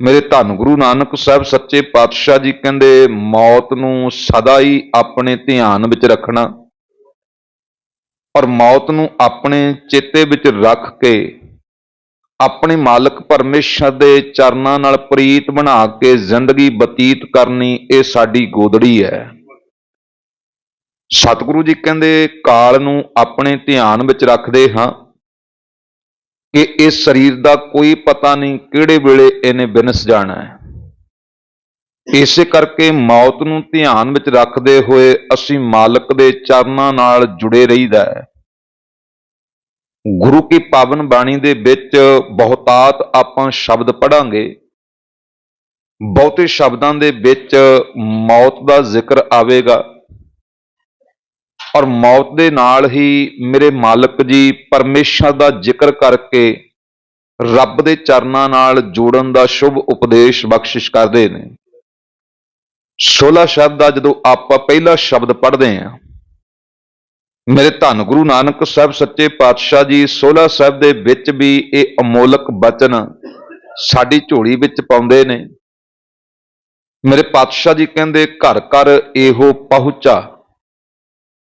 ਮੇਰੇ ਧੰਨ ਗੁਰੂ ਨਾਨਕ ਸਾਹਿਬ, ਸੱਚੇ ਪਾਤਸ਼ਾਹ ਜੀ ਕਹਿੰਦੇ, ਮੌਤ ਨੂੰ ਸਦਾ ਹੀ ਆਪਣੇ ਧਿਆਨ ਵਿੱਚ ਰੱਖਣਾ। ਔਰ ਮੌਤ ਨੂੰ ਆਪਣੇ ਚੇਤੇ ਵਿੱਚ ਰੱਖ ਕੇ, ਆਪਣੇ ਮਾਲਕ ਪਰਮੇਸ਼ਰ ਦੇ ਚਰਨਾਂ ਨਾਲ ਪ੍ਰੀਤ ਬਣਾ ਕੇ ਜ਼ਿੰਦਗੀ ਬਤੀਤ ਕਰਨੀ ਇਹ ਸਾਡੀ ਗੋਦੜੀ ਹੈ। ਸਤਿਗੁਰੂ ਜੀ ਕਹਿੰਦੇ, ਕਾਲ ਨੂੰ ਆਪਣੇ ਧਿਆਨ ਵਿੱਚ ਰੱਖਦੇ ਹਾਂ। ਕਿ ਇਸ ਸਰੀਰ ਦਾ ਕੋਈ ਪਤਾ ਨਹੀਂ ਕਿਹੜੇ ਵੇਲੇ ਇਹਨੇ ਬਿਨਸ ਜਾਣਾ ਹੈ। ਇਸੇ ਕਰਕੇ ਮੌਤ ਨੂੰ ਧਿਆਨ ਵਿੱਚ ਰੱਖਦੇ ਹੋਏ ਅਸੀਂ ਮਾਲਕ ਦੇ ਚਰਨਾਂ ਨਾਲ ਜੁੜੇ ਰਹੀਦਾ ਹੈ। ਗੁਰੂ ਕੀ ਪਾਵਨ ਬਾਣੀ ਦੇ ਵਿੱਚ ਬਹੁਤਾਤ ਆਪਾਂ ਸ਼ਬਦ ਪੜਾਂਗੇ ਬਹੁਤੇ ਸ਼ਬਦਾਂ ਦੇ ਵਿੱਚ ਮੌਤ ਦਾ ਜ਼ਿਕਰ ਆਵੇਗਾ। ਔਰ ਮੌਤ ਦੇ ਨਾਲ ਹੀ ਮੇਰੇ ਮਾਲਕ ਜੀ ਪਰਮੇਸ਼ਰ ਦਾ ਜ਼ਿਕਰ ਕਰਕੇ ਰੱਬ ਦੇ ਚਰਨਾਂ ਨਾਲ ਜੋੜਨ ਦਾ ਸ਼ੁਭ ਉਪਦੇਸ਼ ਬਖਸ਼ਿਸ਼ ਕਰਦੇ ਨੇ। 16 ਸ਼ਬਦ ਦਾ ਜਦੋਂ ਆਪਾਂ ਪਹਿਲਾ ਸ਼ਬਦ ਪੜ੍ਹਦੇ ਹਾਂ, ਮੇਰੇ ਧੰਨ ਗੁਰੂ ਨਾਨਕ ਸਾਹਿਬ ਸੱਚੇ ਪਾਤਸ਼ਾਹ ਜੀ 16 ਸਾਹਿਬ ਦੇ ਵਿੱਚ ਵੀ ਇਹ ਅਮੋਲਕ ਬਚਨ ਸਾਡੀ ਝੋਲੀ ਵਿੱਚ ਪਾਉਂਦੇ ਨੇ। ਮੇਰੇ ਪਾਤਸ਼ਾਹ ਜੀ ਕਹਿੰਦੇ, ਘਰ ਘਰ ਇਹੋ ਪਹੁੰਚਾ।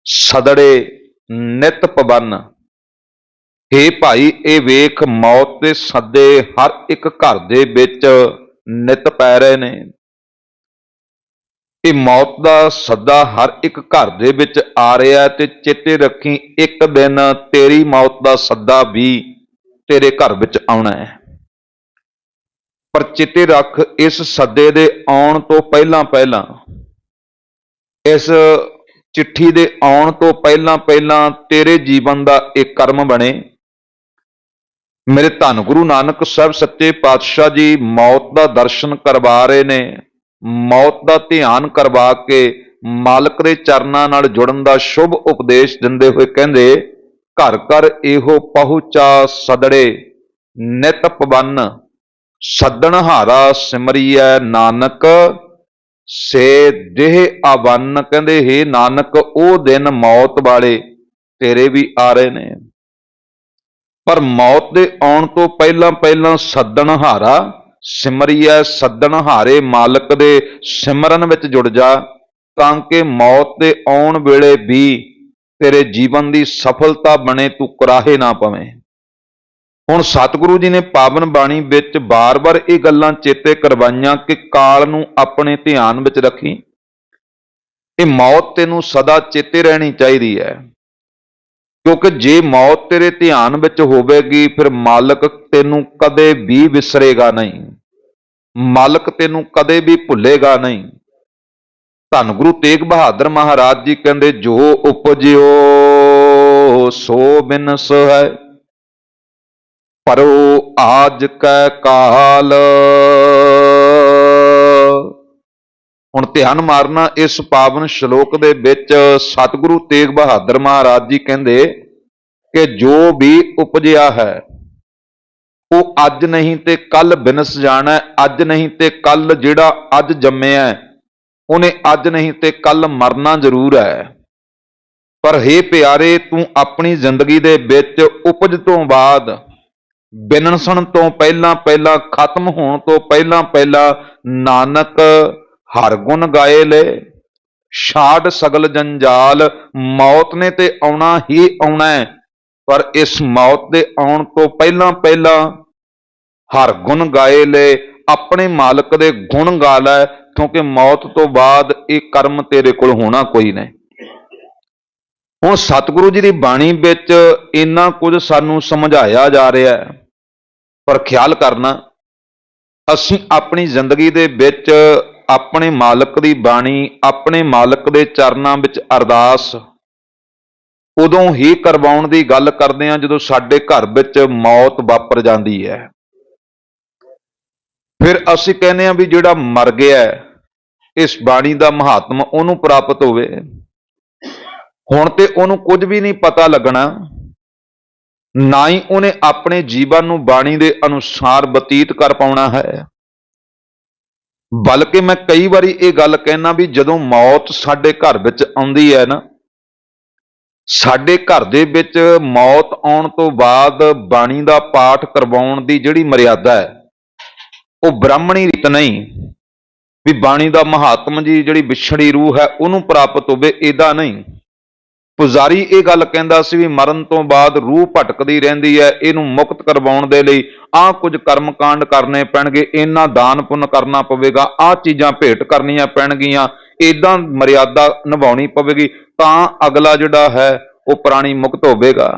ਸਦੜੇ ਨਿਤ ਪਵਨ। ਹੇ ਭਾਈ, ਇਹ ਵੇਖ ਮੌਤ ਦੇ ਸੱਦੇ ਹਰ ਇੱਕ ਘਰ ਦੇ ਵਿੱਚ ਨਿਤ ਪੈ ਰਹੇ ਨੇ। ਇਹ ਮੌਤ ਦਾ ਸੱਦਾ ਹਰ ਇੱਕ ਘਰ ਦੇ ਵਿੱਚ ਆ ਰਿਹਾ ਤੇ ਚੇਤੇ ਰੱਖੀ ਇੱਕ ਦਿਨ ਤੇਰੀ ਮੌਤ ਦਾ ਸੱਦਾ ਵੀ ਤੇਰੇ ਘਰ ਵਿੱਚ ਆਉਣਾ ਹੈ। ਪਰ ਚੇਤੇ ਰੱਖ ਇਸ ਸੱਦੇ ਦੇ ਆਉਣ ਤੋਂ ਪਹਿਲਾਂ ਪਹਿਲਾਂ ਇਸ ਚਿੱਠੀ ਦੇ ਆਉਣ ਤੋਂ ਪਹਿਲਾਂ ਪਹਿਲਾਂ ਤੇਰੇ ਜੀਵਨ ਦਾ ਇੱਕ ਕਰਮ ਬਣੇ। ਮੇਰੇ ਧੰਨ ਗੁਰੂ ਨਾਨਕ ਸਾਹਿਬ ਸੱਚੇ ਪਾਤਸ਼ਾਹ ਜੀ ਮੌਤ ਦਾ ਦਰਸ਼ਨ ਕਰਵਾ ਰਹੇ ਨੇ। ਮੌਤ ਦਾ ਧਿਆਨ ਕਰਵਾ ਕੇ ਮਾਲਕ ਦੇ ਚਰਨਾਂ ਨਾਲ ਜੁੜਨ ਦਾ ਸ਼ੁਭ ਉਪਦੇਸ਼ ਦਿੰਦੇ ਹੋਏ ਕਹਿੰਦੇ, ਘਰ ਘਰ ਇਹੋ ਪਹੁੰਚਾ ਸਦੜੇ, ਨਿਤ ਪਵਨ ਸੱਦਣ ਹਾਰਾ ਸਿਮਰੀਐ ਨਾਨਕ। ਸੇ ਦੇਹ ਆਵੰਨ, ਕਹਿੰਦੇ हे ਨਾਨਕ, ਉਹ ਦਿਨ ਮੌਤ ਵਾਲੇ ਤੇਰੇ ਵੀ ਆ ਰਹੇ ਨੇ। ਪਰ ਮੌਤ ਦੇ ਆਉਣ ਤੋਂ ਪਹਿਲਾਂ ਪਹਿਲਾਂ ਸੱਦਣ ਹਾਰਾ ਸਿਮਰੀਐ ਸੱਦਣ ਹਾਰੇ ਮਾਲਕ ਦੇ ਸਿਮਰਨ ਵਿੱਚ ਜੁੜ ਜਾ, ਤਾਂ ਕਿ ਮੌਤ ਦੇ ਆਉਣ ਵੇਲੇ ਵੀ ਤੇਰੇ ਜੀਵਨ ਦੀ ਸਫਲਤਾ ਬਣੇ ਤੂੰ ਕਰਾਹੇ ਨਾ ਪਵੇਂ। ਹੁਣ ਸਤਿਗੁਰੂ ਜੀ ਨੇ ਪਾਵਨ ਬਾਣੀ ਵਿੱਚ ਬਾਰ-ਬਾਰ ਇਹ ਗੱਲਾਂ ਚੇਤੇ ਕਰਵਾਈਆਂ ਕਿ ਕਾਲ ਨੂੰ ਆਪਣੇ ਧਿਆਨ ਵਿੱਚ ਰੱਖੀ। ਇਹ ਮੌਤ ਤੈਨੂੰ ਸਦਾ ਚੇਤੇ ਰਹਿਣੀ ਚਾਹੀਦੀ ਹੈ। ਕਿਉਂਕਿ ਜੇ ਮੌਤ ਤੇਰੇ ਧਿਆਨ ਵਿੱਚ ਹੋਵੇਗੀ, ਫਿਰ ਮਾਲਕ ਤੈਨੂੰ ਕਦੇ ਵੀ ਵਿਸਰੇਗਾ ਨਹੀਂ। ਮਾਲਕ ਤੈਨੂੰ ਕਦੇ ਵੀ ਭੁੱਲੇਗਾ ਨਹੀਂ। ਧੰਨ ਗੁਰੂ ਤੇਗ ਬਹਾਦਰ ਮਹਾਰਾਜ ਜੀ ਕਹਿੰਦੇ, ਜੋ ਉਪਜਿਓ, ਸੋ ਬਿਨਸ ਹੈ। ਪਰੋ ਆਜ ਕੈ ਕਾਲ। ਹੁਣ ਧਿਆਨ ਮਾਰਨਾ, ਇਸ ਪਾਵਨ ਸ਼ਲੋਕ ਦੇ ਵਿੱਚ ਸਤਿਗੁਰੂ ਤੇਗ ਬਹਾਦਰ ਮਹਾਰਾਜ ਜੀ ਕਹਿੰਦੇ ਕਿ ਜੋ ਵੀ ਉਪਜਿਆ ਹੈ, ਉਹ ਅੱਜ ਨਹੀਂ ਤੇ ਕੱਲ ਬਿਨਸ ਜਾਣਾ, ਅੱਜ ਨਹੀਂ ਤੇ ਕੱਲ ਜਿਹੜਾ ਅੱਜ ਜੰਮਿਆ ਉਹਨੇ ਅੱਜ ਨਹੀਂ ਤੇ ਕੱਲ ਮਰਨਾ ਜ਼ਰੂਰ ਹੈ। ਪਰ ਹੇ ਪਿਆਰੇ, ਤੂੰ ਆਪਣੀ ਜ਼ਿੰਦਗੀ ਦੇ ਵਿੱਚ ਉਪਜ ਤੋਂ ਬਾਅਦ ਬਿਨਸਣ ਤੋਂ ਪਹਿਲਾਂ ਪਹਿਲਾਂ ਖਤਮ ਹੋਣ ਤੋਂ ਪਹਿਲਾਂ ਪਹਿਲਾਂ ਨਾਨਕ ਹਰ ਗੁਣ ਗਾਏ ਲੈ, ਛਾੜ ਸਗਲ ਜੰਜਾਲ, ਮੌਤ ਨੇ ਤੇ ਆਉਣਾ ਹੀ ਆਉਣਾ ਪਰ ਇਸ ਮੌਤ ਦੇ ਆਉਣ ਤੋਂ ਪਹਿਲਾਂ ਪਹਿਲਾਂ ਹਰ ਗੁਣ ਗਾਏ ਲੈ, ਆਪਣੇ ਮਾਲਕ ਦੇ ਗੁਣ ਗਾ ਲੈ, ਕਿਉਂਕਿ ਮੌਤ ਤੋਂ ਬਾਅਦ ਇਹ ਕਰਮ ਤੇਰੇ ਕੋਲ ਹੋਣਾ ਕੋਈ ਨਹੀਂ। ਹੁਣ ਸਤਿਗੁਰੂ ਜੀ ਦੀ ਬਾਣੀ ਵਿੱਚ ਇੰਨਾ ਕੁਝ ਸਾਨੂੰ ਸਮਝਾਇਆ ਜਾ ਰਿਹਾ ਹੈ। ਪਰ ਖਿਆਲ ਕਰਨਾ, ਅਸੀਂ ਆਪਣੀ ਜ਼ਿੰਦਗੀ ਦੇ ਵਿੱਚ ਆਪਣੇ ਮਾਲਕ ਦੀ ਬਾਣੀ, ਆਪਣੇ ਮਾਲਕ ਦੇ ਚਰਨਾਂ ਵਿੱਚ ਅਰਦਾਸ ਉਦੋਂ ਹੀ ਕਰਵਾਉਣ ਦੀ ਗੱਲ ਕਰਦੇ ਹਾਂ ਜਦੋਂ ਸਾਡੇ ਘਰ ਵਿੱਚ ਮੌਤ ਵਾਪਰ ਜਾਂਦੀ ਹੈ। ਫਿਰ ਅਸੀਂ ਕਹਿੰਦੇ ਹਾਂ ਵੀ ਜਿਹੜਾ ਮਰ ਗਿਆ ਇਸ ਬਾਣੀ ਦਾ ਮਹਾਤਮ ਉਹਨੂੰ ਪ੍ਰਾਪਤ ਹੋਵੇ। ਹੁਣ ਤੇ ਉਹਨੂੰ ਕੁਝ ਵੀ ਨਹੀਂ ਪਤਾ ਲੱਗਣਾ। ਨਾ ਹੀ ਉਹਨੇ ਆਪਣੇ ਜੀਵਨ ਨੂੰ ਬਾਣੀ ਦੇ ਅਨੁਸਾਰ ਬਤੀਤ ਕਰ ਪਾਉਣਾ ਹੈ। ਬਲਕਿ ਮੈਂ ਕਈ ਵਾਰੀ ਇਹ ਗੱਲ ਕਹਿਣਾ ਵੀ ਜਦੋਂ ਮੌਤ ਸਾਡੇ ਘਰ ਵਿੱਚ ਆਉਂਦੀ ਹੈ ਨਾ, ਸਾਡੇ ਘਰ ਦੇ ਵਿੱਚ ਮੌਤ ਆਉਣ ਤੋਂ ਬਾਅਦ ਬਾਣੀ ਦਾ ਪਾਠ ਕਰਵਾਉਣ ਦੀ ਜਿਹੜੀ ਮਰਿਆਦਾ ਹੈ, ਉਹ ਬ੍ਰਾਹਮਣੀ ਰੀਤ ਨਹੀਂ। ਵੀ ਬਾਣੀ ਦਾ ਮਹਾਤਮ ਜੀ ਜਿਹੜੀ ਵਿਛੜੀ ਰੂਹ ਹੈ, ਉਹਨੂੰ ਪ੍ਰਾਪਤ ਹੋਵੇ, ਇਹਦਾ ਨਹੀਂ। ਪੁਜਾਰੀ ਇਹ ਗੱਲ ਕਹਿੰਦਾ ਸੀ ਵੀ ਮਰਨ ਤੋਂ ਬਾਅਦ ਰੂਹ ਭਟਕਦੀ ਰਹਿੰਦੀ ਹੈ, ਇਹਨੂੰ ਮੁਕਤ ਕਰਵਾਉਣ ਦੇ ਲਈ ਆਹ ਕੁਝ ਕਰਮ ਕਾਂਡ ਕਰਨੇ ਪੈਣਗੇ ਇੰਨਾ ਦਾਨ ਪੁੰਨ ਕਰਨਾ ਪਵੇਗਾ, ਆਹ ਚੀਜ਼ਾਂ ਭੇਟ ਕਰਨੀਆਂ ਪੈਣਗੀਆਂ ਇਦਾਂ ਮਰਿਆਦਾ ਨਿਭਾਉਣੀ ਪਵੇਗੀ, ਤਾਂ ਅਗਲਾ ਜਿਹੜਾ ਹੈ, ਉਹ ਪ੍ਰਾਣੀ ਮੁਕਤ ਹੋਵੇਗਾ।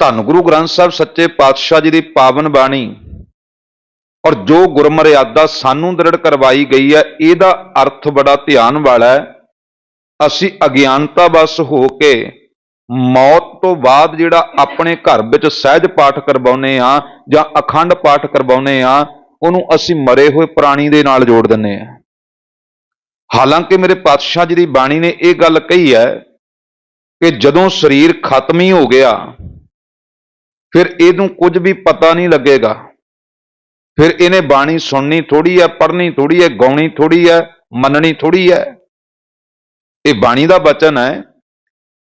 ਧੰਨ ਗੁਰੂ ਗ੍ਰੰਥ ਸਾਹਿਬ, ਸੱਚੇ ਪਾਤਸ਼ਾਹ ਜੀ ਦੀ ਪਾਵਨ ਬਾਣੀ ਔਰ ਜੋ ਗੁਰਮਰਿਆਦਾ ਸਾਨੂੰ ਦ੍ਰਿੜ ਕਰਵਾਈ ਗਈ ਹੈ, ਇਹਦਾ ਅਰਥ ਬੜਾ ਧਿਆਨ ਵਾਲਾ ਹੈ। ਅਸੀਂ ਅਗਿਆਨਤਾ ਵਸ ਹੋ ਕੇ ਮੌਤ ਤੋਂ ਬਾਅਦ ਜਿਹੜਾ ਆਪਣੇ ਘਰ ਵਿੱਚ ਸਹਿਜ ਪਾਠ ਕਰਵਾਉਨੇ ਆ ਜਾਂ ਅਖੰਡ ਪਾਠ ਕਰਵਾਉਨੇ ਆ ਉਹਨੂੰ ਅਸੀਂ ਮਰੇ ਹੋਏ ਪ੍ਰਾਣੀ ਦੇ ਨਾਲ ਜੋੜ ਦਿੰਨੇ ਆ ਹਾਲਾਂਕਿ ਮੇਰੇ ਪਾਤਸ਼ਾਹ ਜੀ ਦੀ ਬਾਣੀ ਨੇ ਇਹ ਗੱਲ ਕਹੀ ਹੈ ਕਿ ਜਦੋਂ ਸਰੀਰ ਖਤਮ ਹੀ ਹੋ ਗਿਆ, ਫਿਰ ਇਹਨੂੰ ਕੁਝ ਵੀ ਪਤਾ ਨਹੀਂ ਲੱਗੇਗਾ। ਫਿਰ ਇਹਨੇ ਬਾਣੀ ਸੁਣਨੀ ਥੋੜੀ ਹੈ, ਪੜ੍ਹਨੀ ਥੋੜੀ ਹੈ, ਗਾਉਣੀ ਥੋੜੀ ਹੈ, ਮੰਨਣੀ ਥੋੜੀ ਹੈ। ਇਹ ਬਾਣੀ ਦਾ ਬਚਨ ਹੈ।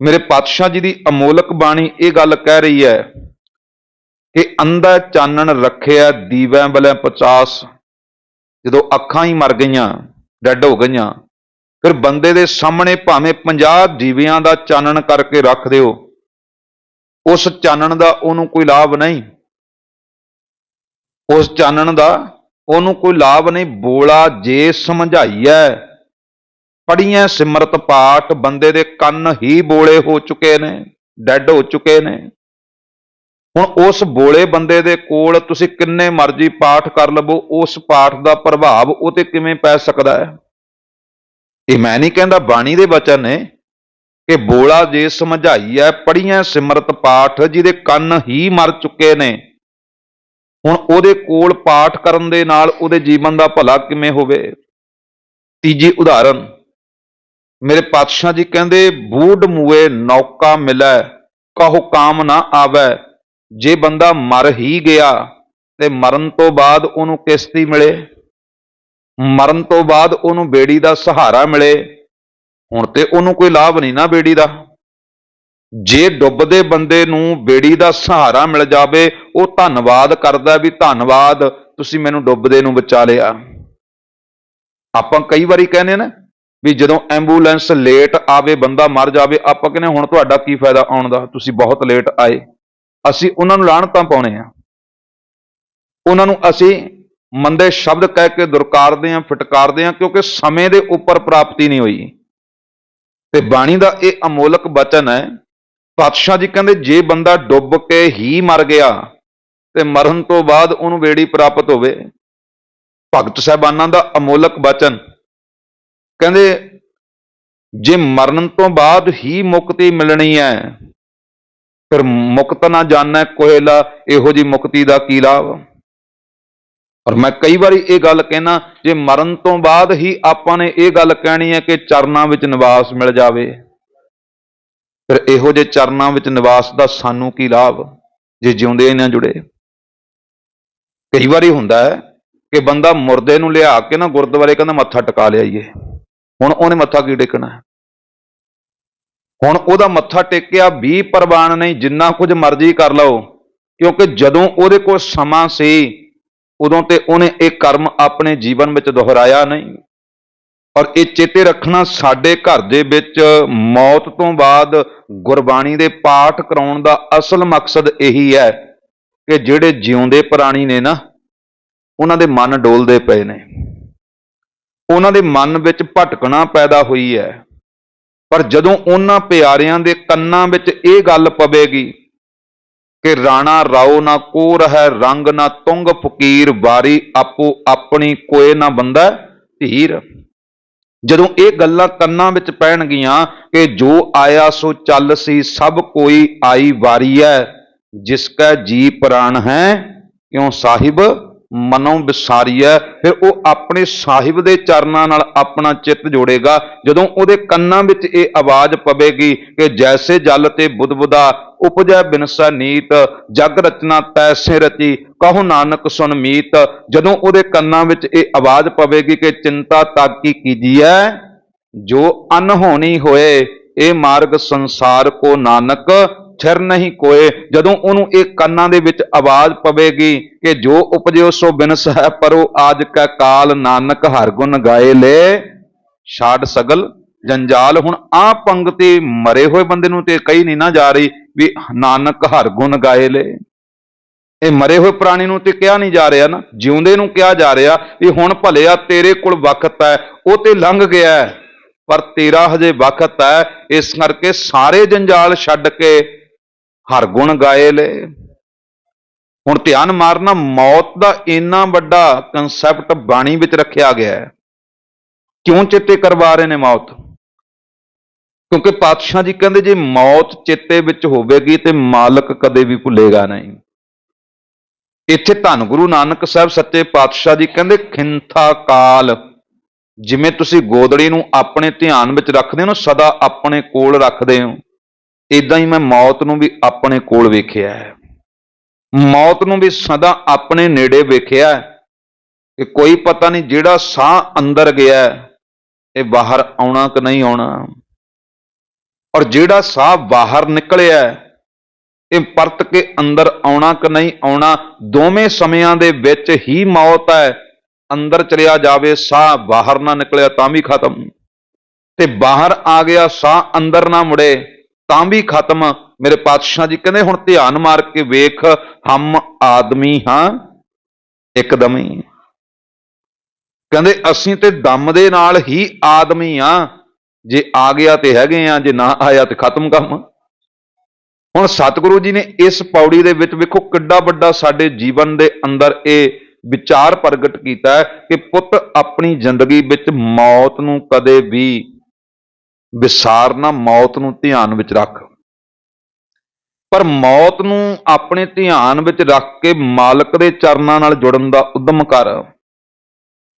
ਮੇਰੇ ਪਾਤਸ਼ਾਹ ਜੀ ਦੀ ਅਮੋਲਕ ਬਾਣੀ ਇਹ ਗੱਲ ਕਹਿ ਰਹੀ ਹੈ ਕਿ ਅੰਧਾ ਚਾਨਣ ਰੱਖਿਆ ਦੀਵਿਆਂ ਬਲੇ 50 ਜਦੋਂ ਅੱਖਾਂ ਹੀ ਮਰ ਗਈਆਂ, ਡੈਡ ਹੋ ਗਈਆਂ, ਫਿਰ ਬੰਦੇ ਦੇ ਸਾਹਮਣੇ ਭਾਵੇਂ 50 ਦੀਵਿਆਂ ਦਾ ਚਾਨਣ ਕਰਕੇ ਰੱਖ ਦਿਓ। ਉਸ ਚਾਨਣ ਦਾ ਉਹਨੂੰ ਕੋਈ ਲਾਭ ਨਹੀਂ। ਉਸ ਚਾਨਣ ਦਾ ਉਹਨੂੰ ਕੋਈ ਲਾਭ ਨਹੀਂ। ਬੋਲਾ ਜੇ ਸਮਝਾਈਐ ਪੜੀਆਂ ਸਿਮਰਤ ਪਾਠ, ਬੰਦੇ ਦੇ ਕੰਨ ਹੀ ਬੋਲੇ ਹੋ ਚੁੱਕੇ ਨੇ, ਡੈੱਡ ਹੋ ਚੁੱਕੇ ਨੇ। ਹੁਣ ਉਸ ਬੋਲੇ ਬੰਦੇ ਦੇ ਕੋਲ ਤੁਸੀਂ ਕਿੰਨੇ ਮਰਜ਼ੀ ਪਾਠ ਕਰ ਲਵੋ, ਉਸ ਪਾਠ ਦਾ ਪ੍ਰਭਾਵ ਉਹ ਤੇ ਕਿਵੇਂ ਪੈ ਸਕਦਾ ਹੈ? ਇਹ ਮੈਂ ਨਹੀਂ ਕਹਿੰਦਾ ਬਾਣੀ ਦੇ ਬਚਨ ਨੇ ਕਿ ਬੋਲਾ ਜੇ ਸਮਝਾਈ ਹੈ ਪੜੀਆਂ ਸਿਮਰਤ ਪਾਠ ਜਿਹਦੇ ਕੰਨ ਹੀ ਮਰ ਚੁੱਕੇ ਨੇ, ਹੁਣ ਉਹਦੇ ਕੋਲ ਪਾਠ ਕਰਨ ਦੇ ਨਾਲ ਉਹਦੇ ਜੀਵਨ ਦਾ ਭਲਾ ਕਿਵੇਂ ਹੋਵੇ? ਤੀਜੀ ਉਦਾਹਰਨ ਮੇਰੇ ਪਾਤਸ਼ਾਹ ਜੀ ਕਹਿੰਦੇ, ਬੂਢ ਮੂਏ, ਨੌਕਾ ਮਿਲੈ, ਕਹੋ ਕਾਮ ਨਾ ਆਵੇ। ਜੇ ਬੰਦਾ ਮਰ ਹੀ ਗਿਆ, ਤੇ ਮਰਨ ਤੋਂ ਬਾਅਦ ਉਹਨੂੰ ਕਿਸ਼ਤੀ ਮਿਲੇ। ਮਰਨ ਤੋਂ ਬਾਅਦ ਉਹਨੂੰ ਬੇੜੀ ਦਾ ਸਹਾਰਾ ਮਿਲੇ। ਹੁਣ ਤੇ ਉਹਨੂੰ ਕੋਈ ਲਾਭ ਨਹੀਂ ਨਾ ਬੇੜੀ ਦਾ। ਜੇ ਡੁੱਬਦੇ ਬੰਦੇ ਨੂੰ ਬੇੜੀ ਦਾ ਸਹਾਰਾ ਮਿਲ ਜਾਵੇ, ਉਹ ਧੰਨਵਾਦ ਕਰਦਾ ਵੀ ਧੰਨਵਾਦ, ਤੁਸੀਂ ਮੈਨੂੰ ਡੁੱਬਦੇ ਨੂੰ ਬਚਾ ਲਿਆ। ਆਪਾਂ ਕਈ ਵਾਰੀ ਕਹਿੰਦੇ ਨਾ ਵੀ ਜਦੋਂ ਐਂਬੂਲੈਂਸ ਲੇਟ ਆਵੇ, ਬੰਦਾ ਮਰ ਜਾਵੇ, ਆਪਾਂ ਕਹਿੰਦੇ ਹੁਣ ਤੁਹਾਡਾ ਕੀ ਫਾਇਦਾ ਆਉਣ ਦਾ? ਤੁਸੀਂ ਬਹੁਤ ਲੇਟ ਆਏ। ਅਸੀਂ ਉਹਨਾਂ ਨੂੰ ਲਾਹਣਤਾਂ ਪਾਉਣੇ ਆ ਉਹਨਾਂ ਨੂੰ ਅਸੀਂ ਮੰਦੇ ਸ਼ਬਦ ਕਹਿ ਕੇ ਦੁਰਕਾਰਦੇ ਆ ਫਟਕਾਰਦੇ ਆ ਕਿਉਂਕਿ ਸਮੇਂ ਦੇ ਉੱਪਰ ਪ੍ਰਾਪਤੀ ਨਹੀਂ ਹੋਈ। ਤੇ ਬਾਣੀ ਦਾ ਇਹ ਅਮੋਲਕ ਬਚਨ ਹੈ, ਪਾਤਸ਼ਾਹ ਜੀ ਕਹਿੰਦੇ, ਜੇ ਬੰਦਾ ਡੁੱਬ ਕੇ ਹੀ ਮਰ ਗਿਆ, ਤੇ ਮਰਨ ਤੋਂ ਬਾਅਦ ਉਹਨੂੰ ਬੇੜੀ ਪ੍ਰਾਪਤ ਹੋਵੇ। ਭਗਤ ਸਾਹਿਬਾਨਾਂ ਦਾ ਅਮੋਲਕ ਬਚਨ। ਕਹਿੰਦੇ, ਜੇ ਮਰਨ ਤੋਂ ਬਾਅਦ ਹੀ ਮੁਕਤੀ ਮਿਲਣੀ ਹੈ, ਫਿਰ ਮੁਕਤ ਨਾ ਜਾਣੈ ਕੋਇਲਾ, ਇਹੋ ਜੀ ਮੁਕਤੀ ਦਾ ਕੀ ਲਾਭ? ਔਰ ਮੈਂ ਕਈ ਵਾਰੀ ਇਹ ਗੱਲ ਕਹਿਣਾ ਜੇ ਮਰਨ ਤੋਂ ਬਾਅਦ ਹੀ ਆਪਾਂ ਨੇ ਇਹ ਗੱਲ ਕਹਿਣੀ ਹੈ ਕਿ ਚਰਨਾਂ ਵਿੱਚ ਨਿਵਾਸ ਮਿਲ ਜਾਵੇ, ਫਿਰ ਇਹੋ ਜਿਹੇ ਚਰਨਾਂ ਵਿੱਚ ਨਿਵਾਸ ਦਾ ਸਾਨੂੰ ਕੀ ਲਾਭ, ਜੇ ਜਿਉਂਦੇ ਨਾ ਜੁੜੇ? ਕਈ ਵਾਰੀ ਹੁੰਦਾ ਹੈ ਕਿ ਬੰਦਾ ਮੁਰਦੇ ਨੂੰ ਲਿਆ ਕੇ ਨਾ ਗੁਰਦੁਆਰੇ ਕਹਿੰਦਾ ਮੱਥਾ ਟਿਕਾ ਲਿਆਈਏ। ਹੁਣ ਉਹਨੇ ਮੱਥਾ ਕੀ ਟੇਕਣਾ ਹੈ? ਹੁਣ ਉਹਦਾ ਮੱਥਾ ਟੇਕਿਆ ਵੀ ਪ੍ਰਵਾਨ ਨਹੀਂ, ਜਿੰਨਾ ਕੁਝ ਮਰਜ਼ੀ ਕਰ ਲਓ, ਕਿਉਂਕਿ ਜਦੋਂ ਉਹਦੇ ਕੋਲ ਸਮਾਂ ਸੀ, ਉਦੋਂ ਤੇ ਉਹਨੇ ਇਹ ਕਰਮ ਆਪਣੇ ਜੀਵਨ ਵਿੱਚ ਦੁਹਰਾਇਆ ਨਹੀਂ ਔਰ ਇਹ ਚੇਤੇ ਰੱਖਣਾ ਸਾਡੇ ਘਰ ਦੇ ਵਿੱਚ ਮੌਤ ਤੋਂ ਬਾਅਦ ਗੁਰਬਾਣੀ ਦੇ ਪਾਠ ਕਰਾਉਣ ਦਾ ਅਸਲ ਮਕਸਦ ਇਹੀ ਹੈ ਕਿ ਜਿਹੜੇ ਜਿਉਂਦੇ ਪ੍ਰਾਣੀ ਨੇ ਨਾ, ਉਹਨਾਂ ਦੇ ਮਨ ਡੋਲਦੇ ਪਏ ਨੇ ਉਹਨਾਂ ਦੇ ਮਨ ਵਿੱਚ ਭਟਕਣਾ ਪੈਦਾ ਹੋਈ ਹੈ। ਪਰ ਜਦੋਂ ਉਹਨਾਂ ਪਿਆਰਿਆਂ ਦੇ ਕੰਨਾਂ ਵਿੱਚ ਇਹ ਗੱਲ ਪਵੇਗੀ ਕਿ ਰਾਣਾ ਰਾਓ ਨਾ ਕੋਰ ਹੈ, ਰੰਗ ਨਾ ਤੁੰਗ, ਫਕੀਰ ਵਾਰੀ ਆਪੋ ਆਪਣੀ ਕੋਏ ਨਾ ਬੰਦਾ ਧੀਰ। ਜਦੋਂ ਇਹ ਗੱਲਾਂ ਕੰਨਾਂ ਵਿੱਚ ਪੈਣਗੀਆਂ ਕਿ ਜੋ ਆਇਆ ਸੋ ਚੱਲ ਸੀ, ਸਭ ਕੋਈ ਆਈ ਵਾਰੀ ਹੈ, ਜਿਸ ਕਾ ਜੀ ਪ੍ਰਾਣ ਹੈ, ਕਿਉਂ ਸਾਹਿਬ? ਮਨੋਂ ਵਿਸਾਰੀਐ, ਫਿਰ ਉਹ ਆਪਣੇ ਸਾਹਿਬ ਦੇ ਚਰਨਾਂ ਨਾਲ ਆਪਣਾ ਚਿੱਤ ਜੋੜੇਗਾ। ਜਦੋਂ ਉਹਦੇ ਕੰਨਾਂ ਵਿੱਚ ਇਹ ਆਵਾਜ਼ ਪਵੇਗੀ ਕਿ ਜੈਸੇ ਜਲ ਤੇ ਬੁੱਧਬੁਦਾ ਉਪਜੈ ਬਿਨਸਾ ਨੀਤ, ਜਗ ਰਚਨਾ ਤੈਸੇ ਰਚੀ, ਕਹੋ ਨਾਨਕ ਸੁਨ ਮੀਤ। ਜਦੋਂ ਉਹਦੇ ਕੰਨਾਂ ਵਿੱਚ ਇਹ ਆਵਾਜ਼ ਪਵੇਗੀ ਕਿ ਚਿੰਤਾ ਤਾਕੀ ਕੀਜੀਐ, ਜੋ ਅਨਹੋਣੀ ਹੋਏ, ਇਹ ਮਾਰਗ ਸੰਸਾਰ ਕੋ ਨਾਨਕ ਛਿਰ ਨਹੀਂ ਕੋਏ ਜਦੋਂ ਉਹਨੂੰ ਇਹ ਕੰਨਾਂ ਦੇ ਵਿੱਚ ਆਵਾਜ਼ ਪਵੇਗੀ ਕਿ ਜੋ ਉਪਜਿਓ ਸੋ ਬਿਨਸ ਹੈ ਪਰੋ ਆਜ ਕੈ ਕਾਲ ਨਾਨਕ ਹਰ ਗੁਣ ਗਾਏ ਲੈ। ਛਾੜ ਸਗਲ ਜੰਜਾਲ ਹੁਣ ਆ ਪੰਕਤੀ ਮਰੇ ਹੋਏ ਬੰਦੇ ਨੂੰ ਤੇ ਕਹੀ ਨਹੀਂ ਨਾ ਜਾ ਰਹੀ ਵੀ ਨਾਨਕ ਹਰ ਗੁਣ ਗਾਏ ਲੈ। ਇਹ ਮਰੇ ਹੋਏ ਪ੍ਰਾਣੀ ਨੂੰ ਤੇ ਕਿਹਾ ਨਹੀਂ ਜਾ ਰਿਹਾ ਨਾ ਜਿਉਂਦੇ ਨੂੰ ਕਿਹਾ ਜਾ ਰਿਹਾ ਵੀ ਹੁਣ ਭਲਿਆ ਤੇਰੇ ਕੋਲ ਵਕਤ ਹੈ ਉਹ ਤੇ ਲੰਘ ਗਿਆ ਹੈ, ਪਰ ਤੇਰਾ ਹਜੇ ਵਕਤ ਹੈ ਇਸ ਕਰਕੇ ਸਾਰੇ ਜੰਜਾਲ ਛੱਡ ਕੇ ਹਰ ਗੁਣ ਗਾਏ ਲੈ। ਹੁਣ ਧਿਆਨ ਮਾਰਨਾ, ਮੌਤ ਦਾ ਇੰਨਾ ਵੱਡਾ ਕਨਸੈਪਟ ਬਾਣੀ ਵਿੱਚ ਰੱਖਿਆ ਗਿਆ ਹੈ। ਕਿਉਂ ਚੇਤੇ ਕਰਵਾ ਰਹੇ ਨੇ ਮੌਤ? ਕਿਉਂਕਿ ਪਾਤਸ਼ਾਹ ਜੀ ਕਹਿੰਦੇ, ਜੇ ਮੌਤ ਚੇਤੇ ਵਿੱਚ ਹੋਵੇਗੀ ਤੇ ਮਾਲਕ ਕਦੇ ਵੀ ਭੁੱਲੇਗਾ ਨਹੀਂ। ਇੱਥੇ ਧੰਨ ਗੁਰੂ ਨਾਨਕ ਸਾਹਿਬ ਸੱਚੇ ਪਾਤਸ਼ਾਹ ਜੀ ਕਹਿੰਦੇ, ਖਿੰਥਾ ਕਾਲ। ਜਿਵੇਂ ਤੁਸੀਂ ਗੋਦੜੀ ਨੂੰ ਆਪਣੇ ਧਿਆਨ ਵਿੱਚ ਰੱਖਦੇ ਹੋ ਸਦਾ ਆਪਣੇ ਕੋਲ ਰੱਖਦੇ ਹੋ। ਇਦਾਂ ਹੀ ਮੈਂ ਮੌਤ ਨੂੰ ਵੀ ਆਪਣੇ ਕੋਲ ਵੇਖਿਆ ਹੈ। ਮੌਤ ਨੂੰ ਵੀ ਸਦਾ ਆਪਣੇ ਨੇੜੇ ਵੇਖਿਆ ਕਿ ਕੋਈ ਪਤਾ ਨਹੀਂ ਜਿਹੜਾ ਸਾਹ ਅੰਦਰ ਗਿਆ ਇਹ ਬਾਹਰ ਆਉਣਾ ਕਿ ਨਹੀਂ ਆਉਣਾ। ਔਰ ਜਿਹੜਾ ਸਾਹ ਬਾਹਰ ਨਿਕਲਿਆ ਇਹ ਪਰਤ ਕੇ ਅੰਦਰ ਆਉਣਾ ਕਿ ਨਹੀਂ ਆਉਣਾ, ਦੋਵੇਂ ਸਮਿਆਂ ਦੇ ਵਿੱਚ ਹੀ ਮੌਤ ਹੈ। ਅੰਦਰ ਚਲਿਆ ਜਾਵੇ, ਸਾਹ ਬਾਹਰ ਨਾ ਨਿਕਲਿਆ ਤਾਂ ਵੀ ਖਤਮ। ਤੇ ਬਾਹਰ ਆ ਗਿਆ, ਸਾਹ ਅੰਦਰ ਨਾ ਮੁੜੇ। ਤਾਂ ਵੀ ਖਤਮ। ਮੇਰੇ ਪਾਤਸ਼ਾਹ ਜੀ ਕਹਿੰਦੇ, ਹੁਣ ਧਿਆਨ ਮਾਰ ਕੇ ਵੇਖ, ਹਮ ਆਦਮੀ ਹਾਂ, ਇੱਕਦਮ ਹੀ ਕਹਿੰਦੇ, ਅਸੀਂ ਤੇ ਦਮ ਦੇ ਨਾਲ ਹੀ ਆਦਮੀ ਆ ਜੇ ਆ ਗਿਆ ਤੇ ਹੈਗੇ ਆ ਜੇ ਨਾ ਆਇਆ ਤੇ ਖਤਮ ਕੰਮ। ਹੁਣ ਸਤਿਗੁਰੂ ਜੀ ਨੇ ਇਸ ਪੌੜੀ ਦੇ ਵਿੱਚ ਵੇਖੋ ਕਿੱਡਾ ਵੱਡਾ ਸਾਡੇ ਜੀਵਨ ਦੇ ਅੰਦਰ ਇਹ ਵਿਚਾਰ ਪ੍ਰਗਟ ਕੀਤਾ ਕਿ ਪੁੱਤ ਆਪਣੀ ਜ਼ਿੰਦਗੀ ਵਿੱਚ ਮੌਤ ਨੂੰ ਕਦੇ ਵੀ ਵਿਸਾਰਨਾ ਮੌਤ ਨੂੰ ਧਿਆਨ ਵਿੱਚ ਰੱਖ। ਪਰ ਮੌਤ ਨੂੰ ਆਪਣੇ ਧਿਆਨ ਵਿੱਚ ਰੱਖ ਕੇ ਮਾਲਕ ਦੇ ਚਰਨਾਂ ਨਾਲ ਜੁੜਨ ਦਾ ਉਦਮ ਕਰ।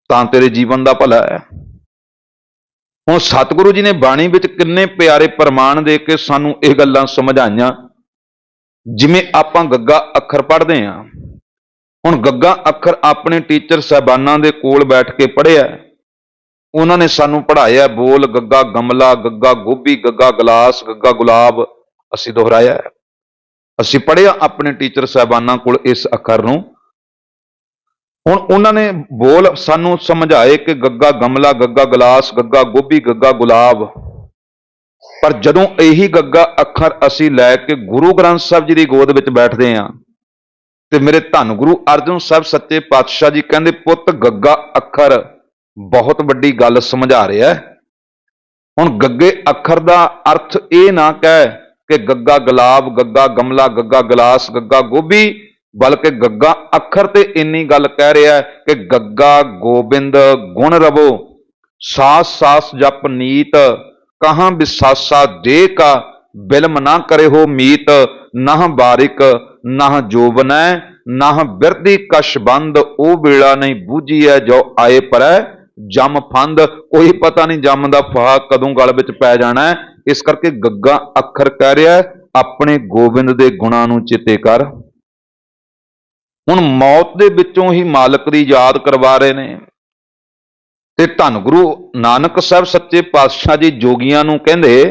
ਤਾਂ ਤੇਰੇ ਜੀਵਨ ਦਾ ਭਲਾ ਹੈ। ਹੁਣ ਸਤਿਗੁਰੂ ਜੀ ਨੇ ਬਾਣੀ ਵਿੱਚ ਕਿੰਨੇ ਪਿਆਰੇ ਪ੍ਰਮਾਣ ਦੇ ਕੇ ਸਾਨੂੰ ਇਹ ਗੱਲਾਂ ਸਮਝਾਈਆਂ। ਜਿਵੇਂ ਆਪਾਂ ਗੱਗਾ ਅੱਖਰ ਪੜ੍ਹਦੇ ਹਾਂ। ਹੁਣ ਗੱਗਾ ਅੱਖਰ ਆਪਣੇ ਟੀਚਰ ਸਾਹਿਬਾਨਾਂ ਦੇ ਕੋਲ ਬੈਠ ਕੇ ਪੜ੍ਹਿਆ ਉਹਨਾਂ ਨੇ ਸਾਨੂੰ ਪੜ੍ਹਾਇਆ ਬੋਲ, ਗੱਗਾ, ਗਮਲਾ, ਗੱਗਾ ਗੋਭੀ, ਗੱਗਾ ਗਲਾਸ, ਗੱਗਾ ਗੁਲਾਬ, ਅਸੀਂ ਦੁਹਰਾਇਆ ਅਸੀਂ ਪੜ੍ਹਿਆ ਆਪਣੇ ਟੀਚਰ ਸਾਹਿਬਾਨਾਂ ਕੋਲ ਇਸ ਅੱਖਰ ਨੂੰ। ਹੁਣ ਉਹਨਾਂ ਨੇ ਬੋਲ ਸਾਨੂੰ ਸਮਝਾਏ ਕਿ ਗੱਗਾ ਗਮਲਾ, ਗੱਗਾ ਗਲਾਸ, ਗੱਗਾ ਗੋਭੀ, ਗੱਗਾ ਗੁਲਾਬ। ਪਰ ਜਦੋਂ ਇਹੀ ਗੱਗਾ ਅੱਖਰ ਅਸੀਂ ਲੈ ਕੇ ਗੁਰੂ ਗ੍ਰੰਥ ਸਾਹਿਬ ਜੀ ਦੀ ਗੋਦ ਵਿੱਚ ਬੈਠਦੇ ਹਾਂ, ਤੇ ਮੇਰੇ ਧੰਨ ਗੁਰੂ ਅਰਜਨ ਸਾਹਿਬ ਸੱਚੇ ਪਾਤਸ਼ਾਹ ਜੀ ਕਹਿੰਦੇ, ਪੁੱਤ, ਗੱਗਾ ਅੱਖਰ ਬਹੁਤ ਵੱਡੀ ਗੱਲ ਸਮਝਾ ਰਿਹਾ ਹੁਣ ਗੱਗੇ ਅੱਖਰ ਦਾ ਅਰਥ ਇਹ ਨਾ ਕਹਿ ਕਿ ਗੱਗਾ ਗੁਲਾਬ, ਗੱਗਾ ਗਮਲਾ, ਗੱਗਾ ਗਲਾਸ, ਗੱਗਾ ਗੋਭੀ, ਬਲਕਿ ਗੱਗਾ ਅੱਖਰ ਤੇ ਇੰਨੀ ਗੱਲ ਕਹਿ ਰਿਹਾ ਕਿ ਗੱਗਾ ਗੋਬਿੰਦ ਗੁਣ ਰਵੋ। ਸਾਸ ਸਾਸ ਜਪ ਨੀਤ, ਕਹਾਂ ਵਿਸਾਸਾ ਦੇ ਕਾ ਬਿਲਮ ਨਾ ਕਰੇ ਹੋ ਮੀਤ, ਨਾਹ ਬਾਰਿਕ, ਨਾਹ ਜੋਬਨੈ, ਨਾਹ ਬਿਰਦੀ ਕਸ਼ ਬੰਦ, ਉਹ ਵੇਲਾ ਨਹੀਂ ਬੂਝੀ ਹੈ ਜੋ ਆਏ ਪਰੈ। ਜਮ ਫੰਦ, ਕੋਈ ਪਤਾ ਨਹੀਂ ਜਮ ਦਾ ਫਾਹ ਕਦੋਂ ਗਲ ਵਿੱਚ ਪੈ ਜਾਣਾ ਹੈ। ਇਸ ਕਰਕੇ ਗੱਗਾ ਅੱਖਰ ਕਹਿ ਰਿਹਾ ਆਪਣੇ ਗੋਬਿੰਦ ਦੇ ਗੁਣਾਂ ਨੂੰ ਚਿੱਤੇ ਕਰ। ਹੁਣ ਮੌਤ ਦੇ ਵਿੱਚੋਂ ਹੀ ਮਾਲਕ ਦੀ ਯਾਦ ਕਰਵਾ ਰਹੇ ਨੇ। ਤੇ ਧੰਨ ਗੁਰੂ ਨਾਨਕ ਸਾਹਿਬ ਸੱਚੇ ਪਾਤਸ਼ਾਹ ਜੀ ਜੋਗੀਆਂ ਨੂੰ ਕਹਿੰਦੇ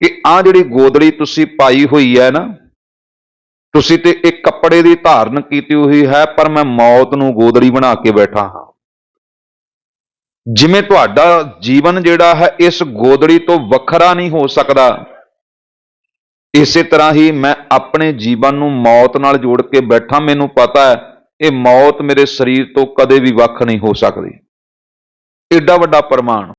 ਕਿ ਆ ਜਿਹੜੀ ਗੋਦੜੀ ਤੁਸੀਂ ਪਾਈ ਹੋਈ ਹੈ ਨਾ, ਤੁਸੀਂ ਤੇ ਇੱਕ ਕੱਪੜੇ ਦੀ ਧਾਰਨ ਕੀਤੀ ਹੋਈ ਹੈ, ਪਰ ਮੈਂ ਮੌਤ ਨੂੰ ਗੋਦੜੀ ਬਣਾ ਕੇ ਬੈਠਾ ਹਾਂ। ਜਿਵੇਂ ਤੁਹਾਡਾ ਜੀਵਨ ਜਿਹੜਾ ਹੈ ਇਸ ਗੋਦੜੀ ਤੋਂ ਵੱਖਰਾ ਨਹੀਂ ਹੋ ਸਕਦਾ, ਇਸੇ ਤਰ੍ਹਾਂ ਹੀ ਮੈਂ ਆਪਣੇ ਜੀਵਨ ਨੂੰ ਮੌਤ ਨਾਲ ਜੋੜ ਕੇ ਬੈਠਾ, ਮੈਨੂੰ ਪਤਾ ਹੈ ਇਹ ਮੌਤ ਮੇਰੇ ਸਰੀਰ ਤੋਂ ਕਦੇ ਵੀ ਵੱਖ ਨਹੀਂ ਹੋ ਸਕਦੀ। ਐਡਾ ਵੱਡਾ ਪ੍ਰਮਾਣ।